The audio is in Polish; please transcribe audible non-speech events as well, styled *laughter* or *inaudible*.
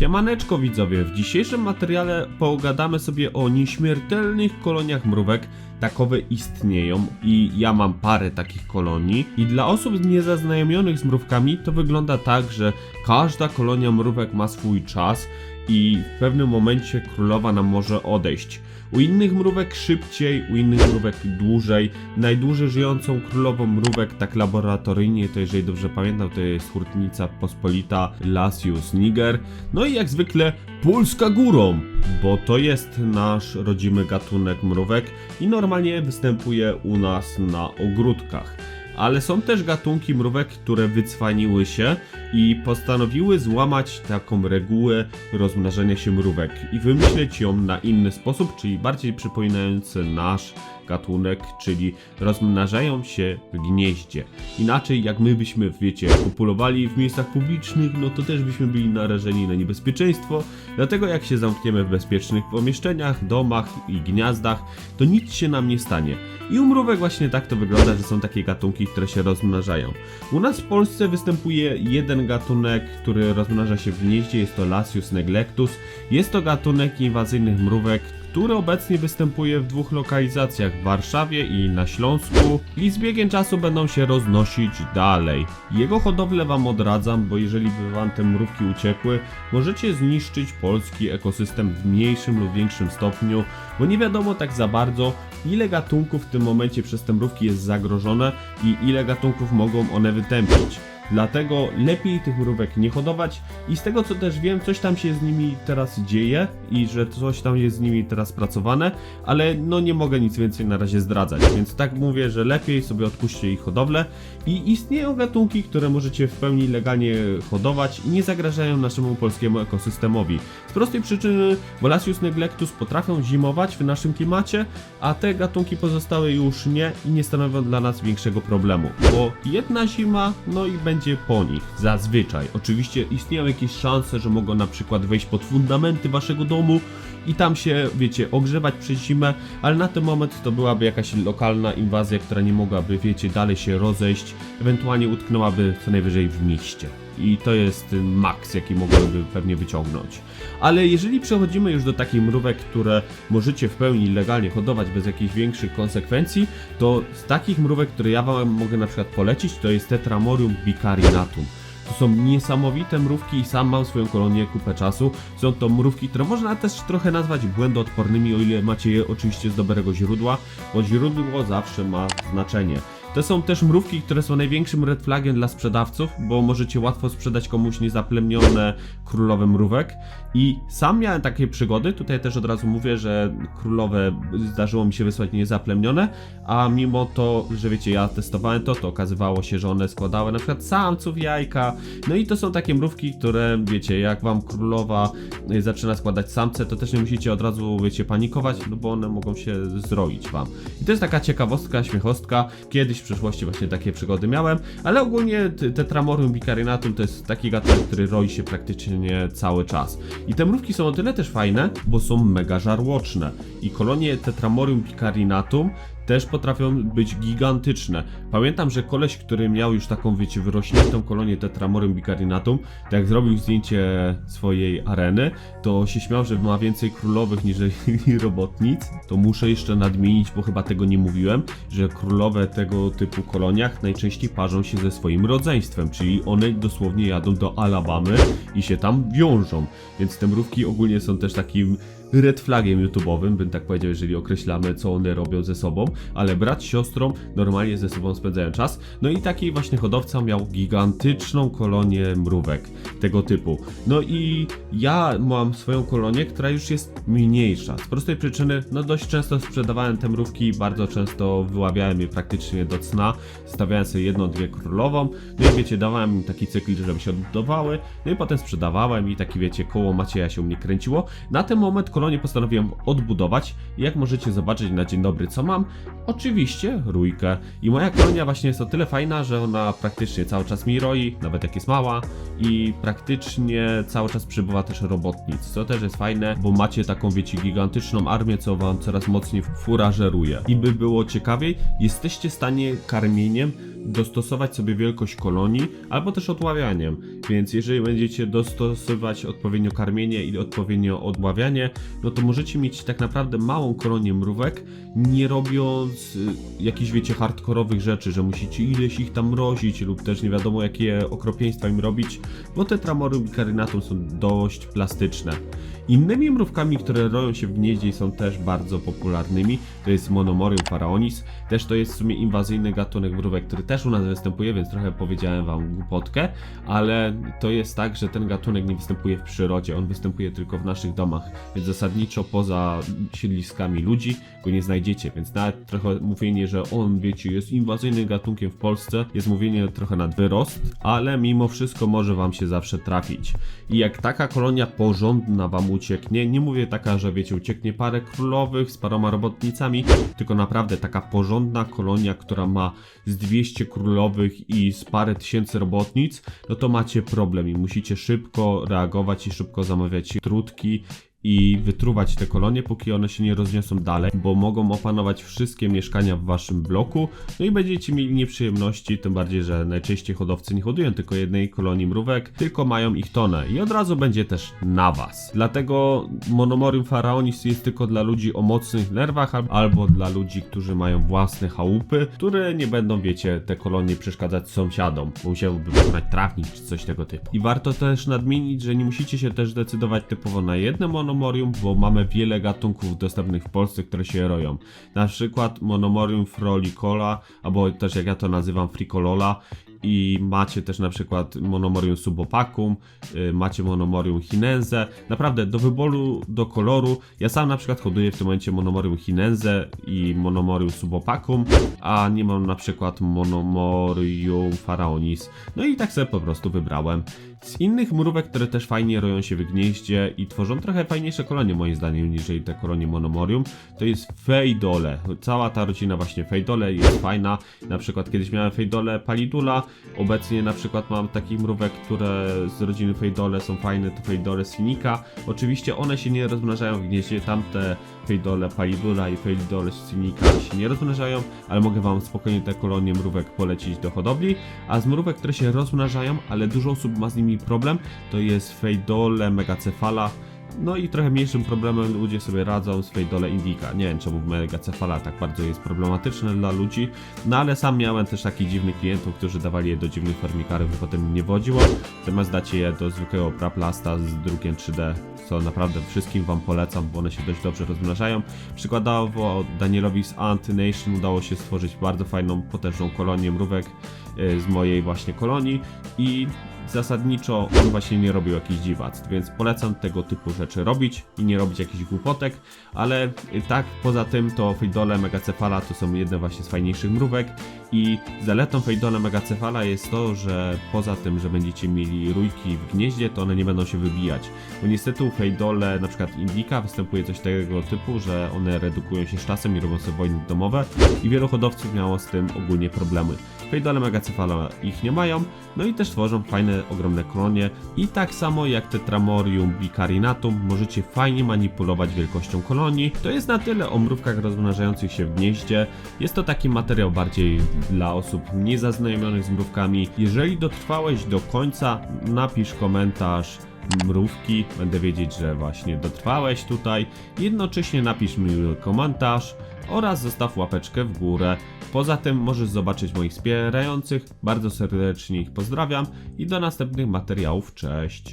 Siemaneczko widzowie, w dzisiejszym materiale pogadamy sobie o nieśmiertelnych koloniach mrówek. Takowe istnieją i ja mam parę takich kolonii. I dla osób niezaznajomionych z mrówkami to wygląda tak, że każda kolonia mrówek ma swój czas i w pewnym momencie królowa nam może odejść. U innych mrówek szybciej, u innych mrówek dłużej. Najdłużej żyjącą królową mrówek, tak laboratoryjnie, to jeżeli dobrze pamiętam, to jest hurtnica pospolita Lasius niger. No i jak zwykle Polska górą, bo to jest nasz rodzimy gatunek mrówek i normalnie występuje u nas na ogródkach. Ale są też gatunki mrówek, które wycwaniły się i postanowiły złamać taką regułę rozmnażania się mrówek i wymyśleć ją na inny sposób, czyli bardziej przypominający nasz gatunek, czyli rozmnażają się w gnieździe. Inaczej, jak my byśmy, wiecie, kopulowali w miejscach publicznych, no to też byśmy byli narażeni na niebezpieczeństwo. Dlatego, jak się zamkniemy w bezpiecznych pomieszczeniach, domach i gniazdach, to nic się nam nie stanie. I u mrówek właśnie tak to wygląda, że są takie gatunki, które się rozmnażają. U nas w Polsce występuje jeden gatunek, który rozmnaża się w gnieździe, jest to Lasius neglectus. Jest to gatunek inwazyjnych mrówek, który obecnie występuje w dwóch lokalizacjach w Warszawie i na Śląsku i z biegiem czasu będą się roznosić dalej. Jego hodowlę wam odradzam, bo jeżeli by wam te mrówki uciekły, możecie zniszczyć polski ekosystem w mniejszym lub większym stopniu, bo nie wiadomo tak za bardzo ile gatunków w tym momencie przez te mrówki jest zagrożone i ile gatunków mogą one wytępić. Dlatego lepiej tych mrówek nie hodować i z tego co też wiem, coś tam się z nimi teraz dzieje i że coś tam jest z nimi teraz pracowane, ale no nie mogę nic więcej na razie zdradzać, więc tak mówię, że lepiej sobie odpuśćcie ich hodowlę i istnieją gatunki, które możecie w pełni legalnie hodować i nie zagrażają naszemu polskiemu ekosystemowi. Z prostej przyczyny, bo Lasius neglectus potrafią zimować w naszym klimacie, a te gatunki pozostałe już nie i nie stanowią dla nas większego problemu, bo jedna zima, no i będzie po nich, zazwyczaj. Oczywiście istnieją jakieś szanse, że mogą na przykład wejść pod fundamenty waszego domu i tam się, wiecie, ogrzewać przez zimę, ale na ten moment to byłaby jakaś lokalna inwazja, która nie mogłaby, wiecie, dalej się rozejść, ewentualnie utknęłaby co najwyżej w mieście. I to jest maks, jaki mogłyby pewnie wyciągnąć. Ale jeżeli przechodzimy już do takich mrówek, które możecie w pełni legalnie hodować bez jakichś większych konsekwencji, to z takich mrówek, które ja wam mogę na przykład polecić, to jest Tetramorium bicarinatum. To są niesamowite mrówki i sam mam swoją kolonię kupę czasu. Są to mrówki, które można też trochę nazwać błędoodpornymi, o ile macie je oczywiście z dobrego źródła, bo źródło zawsze ma znaczenie. To są też mrówki, które są największym red flagiem dla sprzedawców, bo możecie łatwo sprzedać komuś niezaplemione królowe mrówek. I sam miałem takie przygody, tutaj też od razu mówię, że królowe zdarzyło mi się wysłać niezaplemione, a mimo to, że wiecie, ja testowałem to, to okazywało się, że one składały na przykład samców jajka. No i to są takie mrówki, które wiecie, jak wam królowa y, zaczyna składać samce, to też nie musicie od razu, wiecie, panikować, no bo one mogą się zroić wam. I to jest taka ciekawostka, śmiechostka. Kiedyś w przeszłości właśnie takie przygody miałem, ale ogólnie Tetramorium bicarinatum to jest taki gatunek, który roi się praktycznie cały czas. I te mrówki są o tyle też fajne, bo są mega żarłoczne. I kolonie Tetramorium bicarinatum też potrafią być gigantyczne. Pamiętam, że koleś, który miał już taką, wiecie, wyrośniętą kolonię Tetramorium bicarinatum, jak zrobił zdjęcie swojej areny, to się śmiał, że ma więcej królowych niż *laughs* robotnic. To muszę jeszcze nadmienić, bo chyba tego nie mówiłem, że królowe tego typu koloniach najczęściej parzą się ze swoim rodzeństwem, czyli one dosłownie jadą do Alabamy i się tam wiążą. Więc te mrówki ogólnie są też takim red flagiem YouTube'owym, bym tak powiedział, jeżeli określamy, co one robią ze sobą, ale brat siostrą normalnie ze sobą spędzają czas. No i taki właśnie hodowca miał gigantyczną kolonię mrówek tego typu. No i ja mam swoją kolonię, która już jest mniejsza. Z prostej przyczyny, no dość często sprzedawałem te mrówki, bardzo często wyławiałem je praktycznie do cna, stawiałem sobie jedną, dwie królową, no i wiecie, dawałem im taki cykl, żeby się odbudowały, no i potem sprzedawałem i taki wiecie, koło Macieja się u mnie kręciło. Na ten moment kolonię postanowiłem odbudować jak możecie zobaczyć na dzień dobry co mam, oczywiście rójkę. I moja kolonia właśnie jest o tyle fajna, że ona praktycznie cały czas mi roi, nawet jak jest mała i praktycznie cały czas przybywa też robotnic, co też jest fajne, bo macie taką wiecie gigantyczną armię, co wam coraz mocniej furażeruje. I by było ciekawiej, jesteście w stanie karmieniem dostosować sobie wielkość kolonii, albo też odławianiem. Więc jeżeli będziecie dostosować odpowiednio karmienie i odpowiednio odławianie, no to możecie mieć tak naprawdę małą kolonię mrówek, nie robiąc y, jakichś, wiecie, hardkorowych rzeczy, że musicie ileś ich tam mrozić lub też nie wiadomo jakie okropieństwa im robić, bo te tramory bicarinatum są dość plastyczne. Innymi mrówkami, które roją się w gnieździe i są też bardzo popularnymi, to jest Monomorium pharaonis. Też to jest w sumie inwazyjny gatunek mrówek, który też u nas występuje, więc trochę powiedziałem wam głupotkę, ale to jest tak, że ten gatunek nie występuje w przyrodzie, on występuje tylko w naszych domach, więc zasadniczo poza siedliskami ludzi go nie znajdziecie, więc nawet trochę mówienie, że on, wiecie, jest inwazyjnym gatunkiem w Polsce, jest mówienie trochę nad wyrost, ale mimo wszystko może wam się zawsze trafić. I jak taka kolonia porządna wam ucieknie, nie mówię taka, że wiecie, ucieknie parę królowych z paroma robotnicami, tylko naprawdę taka porządna kolonia, która ma z 200 królowych i z parę tysięcy robotnic, no to macie problem i musicie szybko reagować i szybko zamawiać trutki i wytruwać te kolonie, póki one się nie rozniosą dalej, bo mogą opanować wszystkie mieszkania w waszym bloku, no i będziecie mieli nieprzyjemności, tym bardziej, że najczęściej hodowcy nie hodują tylko jednej kolonii mrówek, tylko mają ich tonę i od razu będzie też na was. Dlatego Monomorium pharaonis jest tylko dla ludzi o mocnych nerwach al- albo dla ludzi, którzy mają własne chałupy, które nie będą, wiecie, te kolonie przeszkadzać sąsiadom, bo musiałby wykonać trawnik czy coś tego typu. I warto też nadmienić, że nie musicie się też decydować typowo na jedno monomorium, bo mamy wiele gatunków dostępnych w Polsce, które się roją. Na przykład monomorium frolicola, albo też jak ja to nazywam fricolola i macie też na przykład monomorium subopacum, y, macie monomorium chinense. Naprawdę do wyboru, do koloru. Ja sam na przykład hoduję w tym momencie monomorium chinense i monomorium subopacum, a nie mam na przykład monomorium pharaonis. No i tak sobie po prostu wybrałem. Z innych mrówek, które też fajnie roją się w gnieździe i tworzą trochę fajniejsze kolonie moim zdaniem niż te kolonie monomorium, to jest fejdole. Cała ta rodzina właśnie fejdole jest fajna. Na przykład kiedyś miałem fejdole palidula, obecnie na przykład mam takich mrówek, które z rodziny fejdole są fajne, to fejdole sinika. Oczywiście one się nie rozmnażają w gnieździe, tamte fejdole palidula i fejdole sinika się nie rozmnażają, ale mogę wam spokojnie te kolonie mrówek polecić do hodowli. A z mrówek, które się rozmnażają, ale dużo osób ma z nimi problem, to jest fejdole megacefala. No i trochę mniejszym problemem ludzie sobie radzą z fejdole indica. Nie wiem czemu megacefala tak bardzo jest problematyczne dla ludzi, no ale sam miałem też takich dziwnych klientów, którzy dawali je do dziwnych farmikarów i potem nie wodziło. Zamiast dacie je do zwykłego praplasta z drukiem 3D, co naprawdę wszystkim wam polecam, bo one się dość dobrze rozmnażają. Przykładowo Danielowi z Ant Nation udało się stworzyć bardzo fajną, potężną kolonię mrówek y, z mojej właśnie kolonii i zasadniczo on właśnie nie robił jakichś dziwactw, więc polecam tego typu rzeczy robić i nie robić jakichś głupotek, ale tak poza tym to fejdole megacefala to są jedne właśnie z fajniejszych mrówek i zaletą fejdole megacefala jest to, że poza tym, że będziecie mieli rójki w gnieździe, to one nie będą się wybijać, bo niestety u fejdole na przykład Indica występuje coś tego typu, że one redukują się z czasem i robią sobie wojny domowe i wielu hodowców miało z tym ogólnie problemy. Fejdole megacefala ich nie mają, no i też tworzą fajne, ogromne kolonie i tak samo jak te Tramorium bicarinatum możecie fajnie manipulować wielkością kolonii. To jest na tyle o mrówkach rozmnażających się w gnieździe. Jest to taki materiał bardziej dla osób niezaznajomionych z mrówkami. Jeżeli dotrwałeś do końca, napisz komentarz mrówki, będę wiedzieć, że właśnie dotrwałeś tutaj. Jednocześnie napisz mi komentarz oraz zostaw łapeczkę w górę. Poza tym możesz zobaczyć moich wspierających, bardzo serdecznie ich pozdrawiam i do następnych materiałów, cześć!